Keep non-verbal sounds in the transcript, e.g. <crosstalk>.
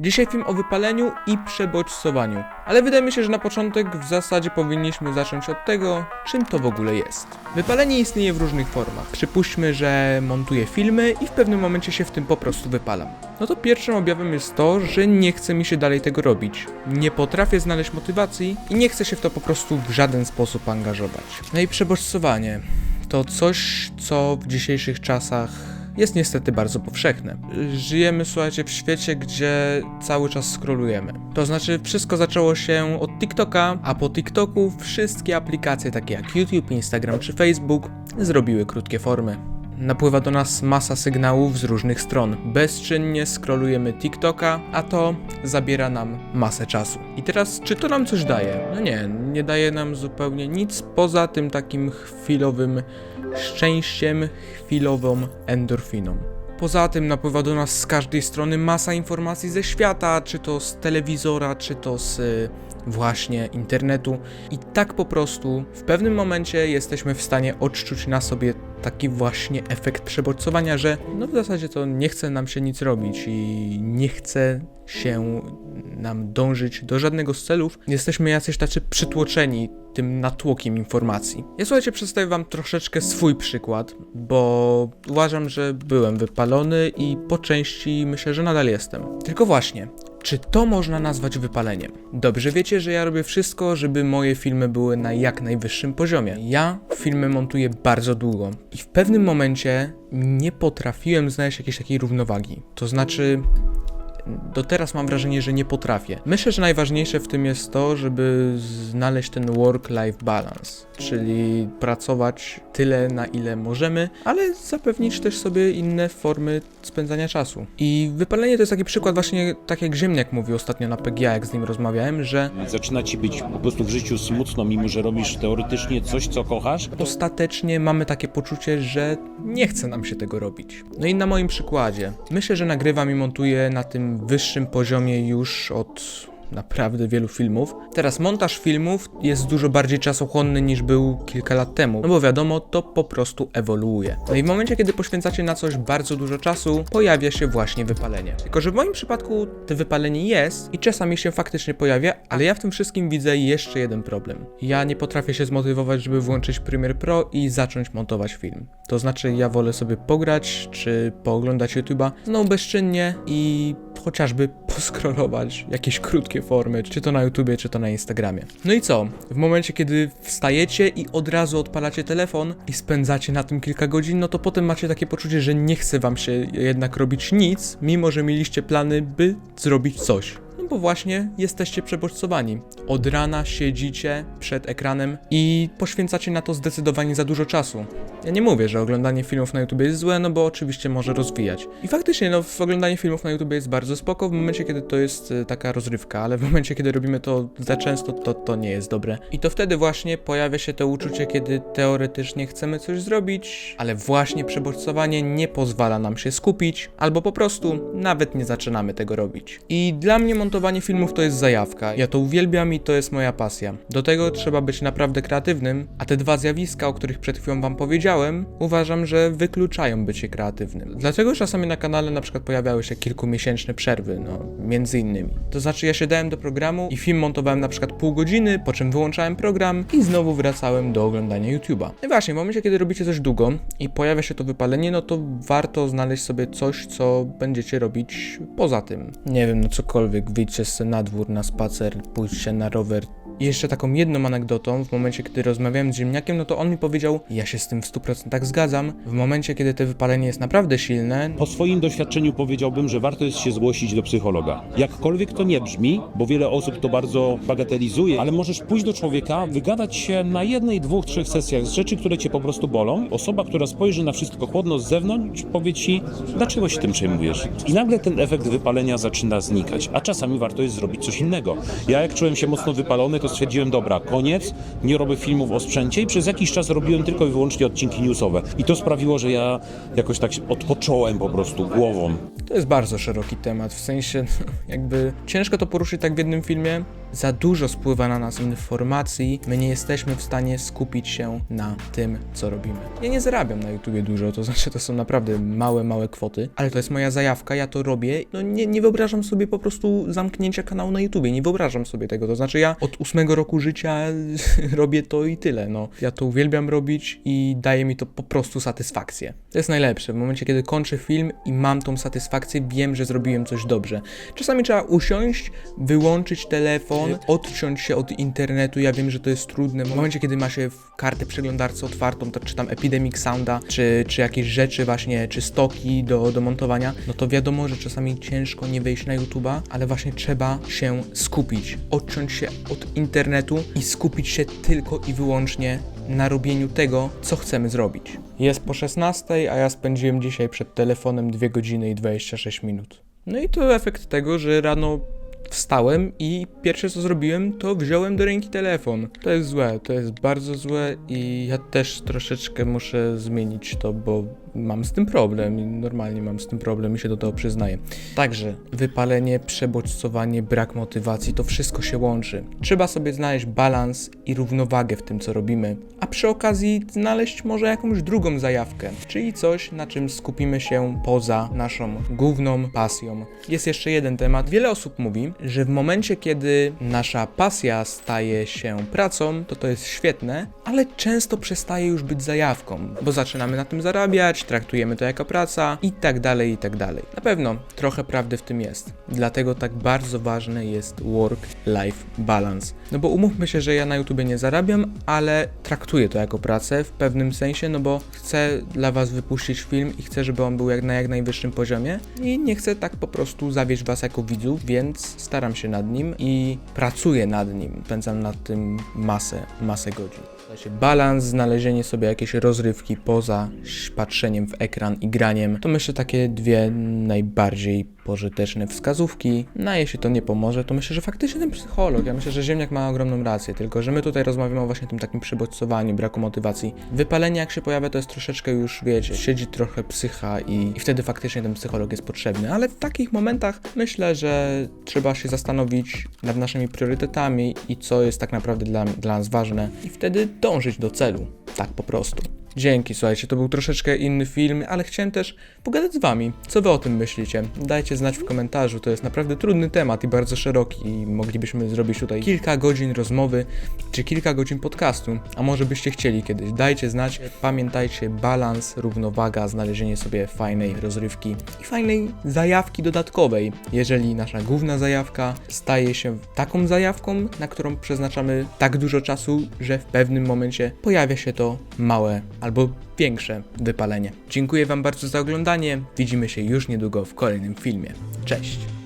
Dzisiaj film o wypaleniu i przebodźcowaniu. Ale wydaje mi się, że na początek w zasadzie powinniśmy zacząć od tego, czym to w ogóle jest. Wypalenie istnieje w różnych formach. Przypuśćmy, że montuję filmy i w pewnym momencie się w tym po prostu wypalam. No to pierwszym objawem jest to, że nie chce mi się dalej tego robić. Nie potrafię znaleźć motywacji i nie chcę się w to po prostu w żaden sposób angażować. No i przebodźcowanie to coś, co w dzisiejszych czasach jest niestety bardzo powszechne. Żyjemy, słuchajcie, w świecie, gdzie cały czas scrollujemy. To znaczy, wszystko zaczęło się od TikToka, a po TikToku wszystkie aplikacje takie jak YouTube, Instagram czy Facebook zrobiły krótkie formy. Napływa do nas masa sygnałów z różnych stron. Bezczynnie scrollujemy TikToka, a to zabiera nam masę czasu. I teraz, czy to nam coś daje? No nie, nie daje nam zupełnie nic poza tym takim chwilowym szczęściem, chwilową endorfiną. Poza tym napływa do nas z każdej strony masa informacji ze świata, czy to z telewizora, czy to z y, właśnie internetu. I tak po prostu w pewnym momencie jesteśmy w stanie odczuć na sobie taki właśnie efekt przebodźcowania, że no w zasadzie to nie chce nam się nic robić i nie chce się nam dążyć do żadnego z celów. Jesteśmy jacyś tacy przytłoczeni tym natłokiem informacji. Ja słuchajcie, przedstawię wam troszeczkę swój przykład, bo uważam, że byłem wypalony i po części myślę, że nadal jestem. Tylko właśnie, czy to można nazwać wypaleniem? Dobrze wiecie, że ja robię wszystko, żeby moje filmy były na jak najwyższym poziomie. Ja filmy montuję bardzo długo i w pewnym momencie nie potrafiłem znaleźć jakiejś takiej równowagi. To znaczy, do teraz mam wrażenie, że nie potrafię. Myślę, że najważniejsze w tym jest to, żeby znaleźć ten work-life balance, czyli pracować tyle, na ile możemy, ale zapewnić też sobie inne formy spędzania czasu. I wypalenie to jest taki przykład właśnie, tak jak Ziemniak mówił ostatnio na PGA, jak z nim rozmawiałem, że Zaczyna ci być po prostu w życiu smutno, mimo że robisz teoretycznie coś, co kochasz. ostatecznie mamy takie poczucie, że nie chce nam się tego robić. No i na moim przykładzie. Myślę, że nagrywam i montuję na tym wyższym poziomie już od naprawdę wielu filmów. Teraz montaż filmów jest dużo bardziej czasochłonny niż był kilka lat temu, no bo wiadomo, to po prostu ewoluuje. No i w momencie, kiedy poświęcacie na coś bardzo dużo czasu, pojawia się właśnie wypalenie. Tylko, że w moim przypadku to wypalenie jest i czasami się faktycznie pojawia, ale ja w tym wszystkim widzę jeszcze jeden problem. Ja nie potrafię się zmotywować, żeby włączyć Premiere Pro i zacząć montować film. To znaczy, ja wolę sobie pograć czy pooglądać YouTube'a znowu bezczynnie i chociażby <laughs> poskrolować jakieś krótkie formy, czy to na YouTubie, czy to na Instagramie. No i co? W momencie, kiedy wstajecie i od razu odpalacie telefon i spędzacie na tym kilka godzin, no to potem macie takie poczucie, że nie chce wam się jednak robić nic, mimo że mieliście plany, by zrobić coś. No bo właśnie jesteście przebodźcowani. Od rana siedzicie przed ekranem i poświęcacie na to zdecydowanie za dużo czasu. Ja nie mówię, że oglądanie filmów na YouTube jest złe, no bo oczywiście może rozwijać. I faktycznie, no, oglądanie filmów na YouTube jest bardzo spoko w momencie, kiedy to jest e, taka rozrywka, ale w momencie, kiedy robimy to za często, to to nie jest dobre. I to wtedy właśnie pojawia się to uczucie, kiedy teoretycznie chcemy coś zrobić, ale właśnie przebodźcowanie nie pozwala nam się skupić, albo po prostu nawet nie zaczynamy tego robić. I dla mnie montowanie filmów to jest zajawka. Ja to uwielbiam i to jest moja pasja. Do tego trzeba być naprawdę kreatywnym, a te dwa zjawiska, o których przed chwilą wam powiedziałem, uważam, że wykluczają bycie kreatywnym. Dlatego czasami na kanale na przykład pojawiały się kilkumiesięczne przerwy, no, między innymi. To znaczy ja się dałem do programu i film montowałem na przykład pół godziny, po czym wyłączałem program i znowu wracałem do oglądania YouTube'a. No i właśnie, w momencie, kiedy robicie coś długo i pojawia się to wypalenie, no to warto znaleźć sobie coś, co będziecie robić poza tym. Nie wiem, no cokolwiek, sobie na dwór, na spacer, pójdźcie na rower, i jeszcze taką jedną anegdotą, w momencie, kiedy rozmawiałem z ziemniakiem, no to on mi powiedział, ja się z tym w 100% zgadzam, w momencie, kiedy to wypalenie jest naprawdę silne, Po swoim doświadczeniu powiedziałbym, że warto jest się zgłosić do psychologa. Jakkolwiek to nie brzmi, bo wiele osób to bardzo bagatelizuje, ale możesz pójść do człowieka, wygadać się na jednej, dwóch, trzech sesjach z rzeczy, które cię po prostu bolą. Osoba, która spojrzy na wszystko chłodno z zewnątrz, powie ci, dlaczego się tym przejmujesz. I nagle ten efekt wypalenia zaczyna znikać, a czasami warto jest zrobić coś innego. Ja jak czułem się mocno wypalony, to stwierdziłem, dobra, koniec, nie robię filmów o sprzęcie i przez jakiś czas robiłem tylko i wyłącznie odcinki newsowe. I to sprawiło, że ja jakoś tak odpocząłem po prostu głową. To jest bardzo szeroki temat, w sensie jakby ciężko to poruszyć tak w jednym filmie, za dużo spływa na nas informacji, my nie jesteśmy w stanie skupić się na tym, co robimy. Ja nie zarabiam na YouTubie dużo, to znaczy to są naprawdę małe, małe kwoty, ale to jest moja zajawka, ja to robię. No nie, nie wyobrażam sobie po prostu zamknięcia kanału na YouTubie, nie wyobrażam sobie tego. To znaczy ja od ósmego roku życia <laughs> robię to i tyle. No, ja to uwielbiam robić i daje mi to po prostu satysfakcję. To jest najlepsze. W momencie, kiedy kończę film i mam tą satysfakcję, wiem, że zrobiłem coś dobrze. Czasami trzeba usiąść, wyłączyć telefon, odciąć się od internetu. Ja wiem, że to jest trudne. W momencie, kiedy ma się kartę przeglądarce otwartą, to, czy tam Epidemic Sounda, czy, czy jakieś rzeczy właśnie, czy stoki do, do montowania, no to wiadomo, że czasami ciężko nie wejść na YouTube'a, ale właśnie trzeba się skupić, odciąć się od internetu i skupić się tylko i wyłącznie na robieniu tego, co chcemy zrobić. Jest po 16, a ja spędziłem dzisiaj przed telefonem 2 godziny i 26 minut. No i to efekt tego, że rano wstałem i pierwsze co zrobiłem, to wziąłem do ręki telefon. To jest złe, to jest bardzo złe i ja też troszeczkę muszę zmienić to, bo mam z tym problem i normalnie mam z tym problem i się do tego przyznaję. Także wypalenie, przebodźcowanie, brak motywacji, to wszystko się łączy. Trzeba sobie znaleźć balans i równowagę w tym, co robimy, a przy okazji znaleźć może jakąś drugą zajawkę, czyli coś, na czym skupimy się poza naszą główną pasją. Jest jeszcze jeden temat. Wiele osób mówi, że w momencie, kiedy nasza pasja staje się pracą, to to jest świetne, ale często przestaje już być zajawką, bo zaczynamy na tym zarabiać, traktujemy to jako praca i tak dalej, i tak dalej. Na pewno trochę prawdy w tym jest. Dlatego tak bardzo ważne jest work-life balance. No bo umówmy się, że ja na YouTube nie zarabiam, ale traktuję to jako pracę w pewnym sensie, no bo chcę dla Was wypuścić film i chcę, żeby on był jak na jak najwyższym poziomie i nie chcę tak po prostu zawieść Was jako widzów, więc staram się nad nim i pracuję nad nim. Spędzam nad tym masę, masę godzin. Balans, znalezienie sobie jakiejś rozrywki poza patrzeniem w ekran i graniem, to myślę takie dwie najbardziej pożyteczne wskazówki. No a jeśli to nie pomoże, to myślę, że faktycznie ten psycholog, ja myślę, że Ziemniak ma ogromną rację, tylko że my tutaj rozmawiamy o właśnie tym takim przebodźcowaniu, braku motywacji. Wypalenie jak się pojawia, to jest troszeczkę już, wiecie, siedzi trochę psycha i, i wtedy faktycznie ten psycholog jest potrzebny, ale w takich momentach myślę, że trzeba się zastanowić nad naszymi priorytetami i co jest tak naprawdę dla, dla nas ważne i wtedy dążyć do celu. Tak po prostu. Dzięki, słuchajcie, to był troszeczkę inny film, ale chciałem też pogadać z wami. Co wy o tym myślicie? Dajcie znać w komentarzu, to jest naprawdę trudny temat i bardzo szeroki i moglibyśmy zrobić tutaj kilka godzin rozmowy, czy kilka godzin podcastu, a może byście chcieli kiedyś. Dajcie znać, pamiętajcie, balans, równowaga, znalezienie sobie fajnej rozrywki i fajnej zajawki dodatkowej, jeżeli nasza główna zajawka staje się taką zajawką, na którą przeznaczamy tak dużo czasu, że w pewnym momencie pojawia się to małe albo większe wypalenie. Dziękuję Wam bardzo za oglądanie. Widzimy się już niedługo w kolejnym filmie. Cześć!